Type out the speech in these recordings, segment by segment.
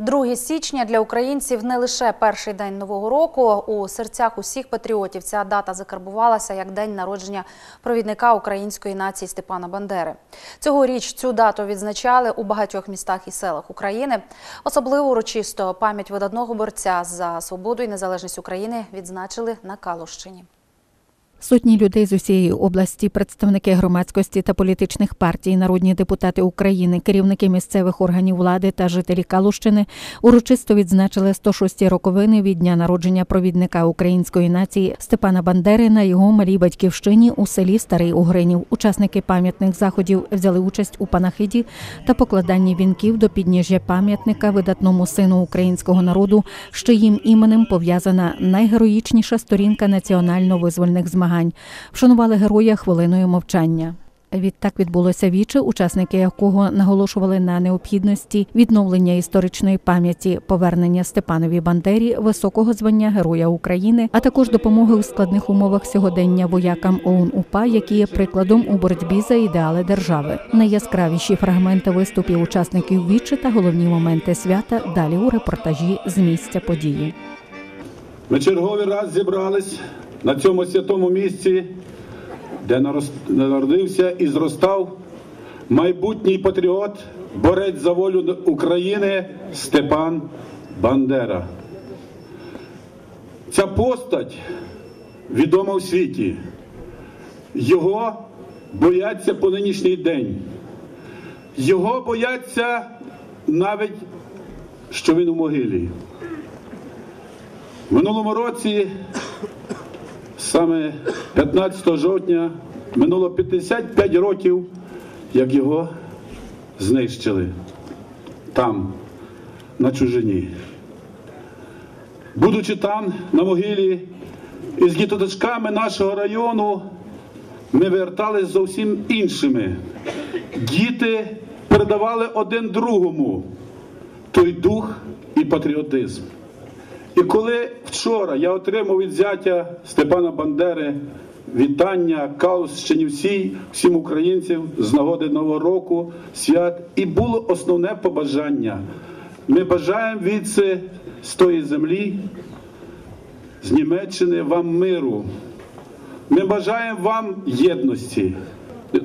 2 січня для українців не лише перший день нового року. У серцях усіх патріотів ця дата закарбувалася як день народження провідника української нації Степана Бандери. Цьогоріч цю дату відзначали у багатьох містах і селах України. Особливо урочисто пам'ять видатного борця за свободу і незалежність України відзначили на Калущині. Сотні людей з усієї області, представники громадськості та політичних партій, народні депутати України, керівники місцевих органів влади та жителі Калущини урочисто відзначили 106-ті роковини від дня народження провідника української нації Степана Бандери на його малій батьківщині у селі Старий Угринів. Учасники пам'ятних заходів взяли участь у панахиді та покладанні вінків до підніжжя пам'ятника видатному сину українського народу, з чиїм іменем пов'язана найгероїчніша сторінка національно-визвольних змагань. Вшанували героя хвилиною мовчання. Відтак відбулося віче, учасники якого наголошували на необхідності відновлення історичної пам'яті, повернення Степанові Бандері, високого звання Героя України, а також допомоги у складних умовах сьогодення воякам ОУН УПА, які є прикладом у боротьбі за ідеали держави. Найяскравіші фрагменти виступів учасників віче та головні моменти свята далі у репортажі з місця події. Ми черговий раз зібрались на цьому святому місці, де народився і зростав майбутній патріот, борець за волю України Степан Бандера. Ця постать відома в світі. Його бояться по нинішній день. Його бояться навіть, що він у могилі. В минулому році, саме 15 жовтня, минуло 55 років, як його знищили там, на чужині. Будучи там, на могилі, із діточками нашого району, ми вертались зовсім іншими. Діти передавали один другому той дух і патріотизм. І коли вчора я отримав від зятя Степана Бандери вітання Каущині всій, всім українцям з нагоди Нового року, свят, і було основне побажання. Ми бажаємо від з тої землі, з Німеччини вам миру. Ми бажаємо вам єдності.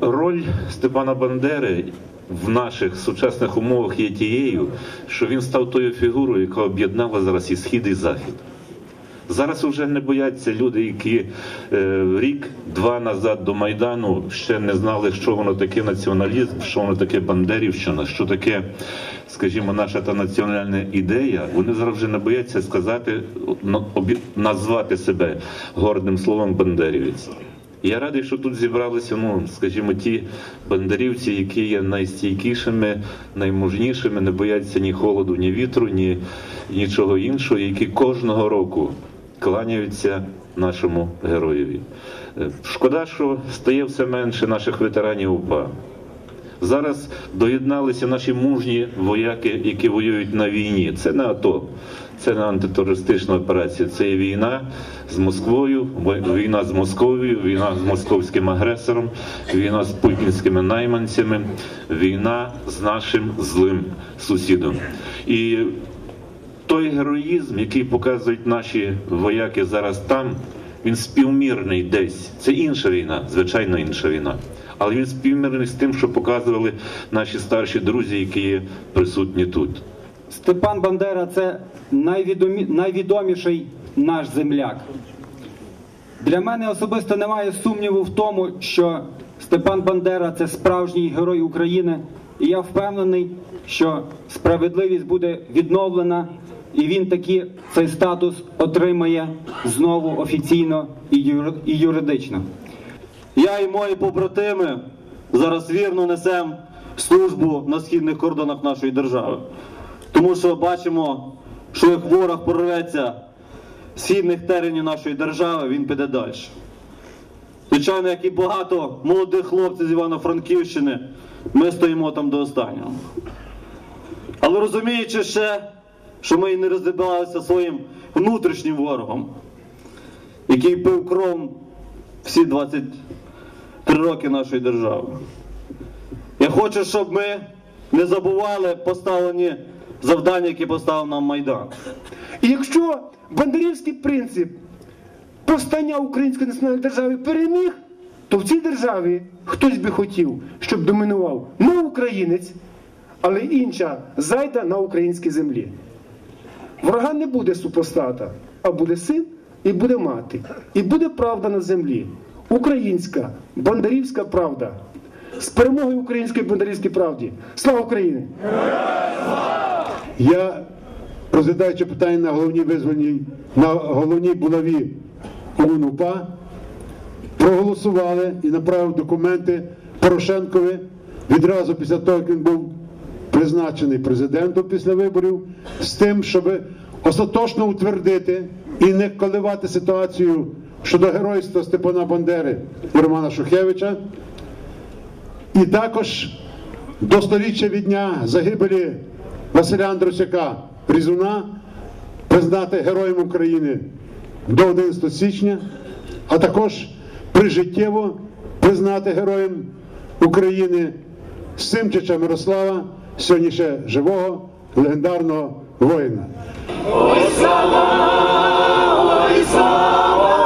Роль Степана Бандери в наших сучасних умовах є тією, що він став тою фігурою, яка об'єднала зараз і схід, і захід. Зараз вже не бояться люди, які е, рік-два назад до Майдану ще не знали, що воно таке націоналізм, що воно таке бандерівщина, що таке, скажімо, наша та національна ідея. Вони зараз вже не бояться сказати, ну, назвати себе гордим словом бандерівець. Я радий, що тут зібралися, ну скажімо, ті бандерівці, які є найстійкішими, наймужнішими, не бояться ні холоду, ні вітру, ні нічого іншого, які кожного року кланяються нашому героєві. Е, Шкода, що стає все менше наших ветеранів УПА. Зараз доєдналися наші мужні вояки, які воюють на війні. Це не АТО, це не антитерористична операція. Це є війна з Москвою, війна з Московією, війна з московським агресором, війна з путінськими найманцями, війна з нашим злим сусідом. І той героїзм, який показують наші вояки зараз там, він співмірний десь. Це інша війна, звичайно, інша війна. Але він співмірний з тим, що показували наші старші друзі, які є присутні тут. Степан Бандера це найвідомі, найвідоміший наш земляк. Для мене особисто немає сумніву в тому, що Степан Бандера це справжній герой України, і я впевнений, що справедливість буде відновлена, і він таки цей статус отримає знову офіційно і юридично. Я і мої побратими зараз вірно несемо службу на східних кордонах нашої держави. Тому що бачимо, що як ворог порветься східних теренів нашої держави, він піде далі. Звичайно, як і багато молодих хлопців з Івано-Франківщини, ми стоїмо там до останнього. Але розуміючи ще, що ми і не розібралися своїм внутрішнім ворогом, який пив кров всі 23 роки нашої держави. Я хочу, щоб ми не забували поставлені завдання, яке поставив нам Майдан. І якщо бандерівський принцип повстання української національної держави переміг, то в цій державі хтось би хотів, щоб домінував не українець, але інша зайда на українській землі. Врага не буде супостата, а буде син і буде мати. І буде правда на землі. Українська, бандерівська правда. З перемогою української бандерівській правді. Слава Україні! Я, розглядаючи питання на головній визвольній, на головній булаві ОУН-УПА, проголосували і направив документи Порошенкові відразу після того, як він був призначений президентом після виборів, з тим, щоб остаточно утвердити і не коливати ситуацію щодо геройства Степана Бандери і Романа Шухевича. І також до сторіччя від дня загибелі Василя Андрусяка Різуна признати Героєм України до 11 січня, а також прижиттєво признати Героєм України Симчича Мирослава, сьогодні ще живого легендарного воїна. Ой, слава, ой, слава!